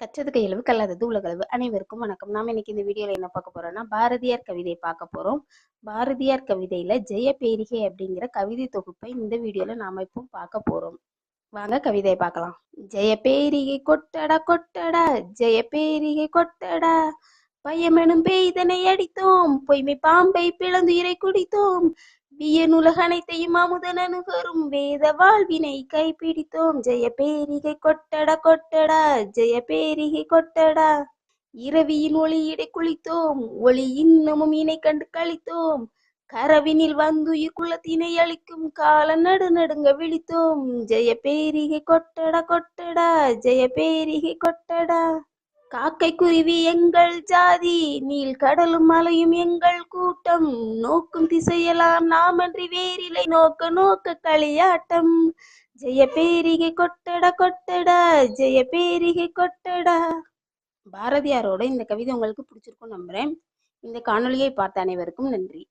கற்றது கையளவு கல்லாதது உலகளவு அனைவருக்கும் வணக்கம். நாம இன்னைக்கு இந்த வீடியோல என்ன பார்க்க போறோம்னா பாரதியார் கவிதை பார்க்க போறோம். பாரதியார் கவிதையில ஜெயபேரிகை அப்படிங்கிற கவிதை தொகுப்பை இந்த வீடியோல நாம இப்போ பார்க்க போறோம். வாங்க கவிதையை பார்க்கலாம். ஜெய பேரிகை கொட்டடா கொட்டடா ஜெயபேரிகை கொட்டடா பயமெனும் பெய்தனை அடித்தோம் பொய்மை பாம்பை பிளந்துயிரை குடித்தோம் வியனுலக அனைத்தையும் அமுதன் அணுகரும். வேத வாழ்வினை கைப்பிடித்தோம். ஜெய பேரிகை கொட்டடா கொட்டடா ஜெய பேரிகை கொட்டடா. இரவியின் ஒளியிடை குளித்தோம். ஒளி இன்னமும் இணை கண்டு கழித்தோம் கரவினில் வந்துயிர் குலத்தினை அளிக்கும் கால நடு நடுங்க விழித்தோம். ஜெய பேரிகை கொட்டடா கொட்டடா ஜெய பேரிகை கொட்டடா. காக்கை குருவி எங்கள் ஜாதி நீல் கடலும் மலையும் எங்கள் கூட்டம். நோக்கும் திசையெல்லாம் நாமன்றி வேரிலை நோக்க நோக்க களியாட்டம். ஜெய பேரிகை கொட்டடா கொட்டடா ஜெய பேரிகை கொட்டடா. பாரதியாரோட இந்த கவிதை உங்களுக்கு பிடிச்சிருக்கும் நம்புறேன். இந்த காணொலியை பார்த்த அனைவருக்கும் நன்றி.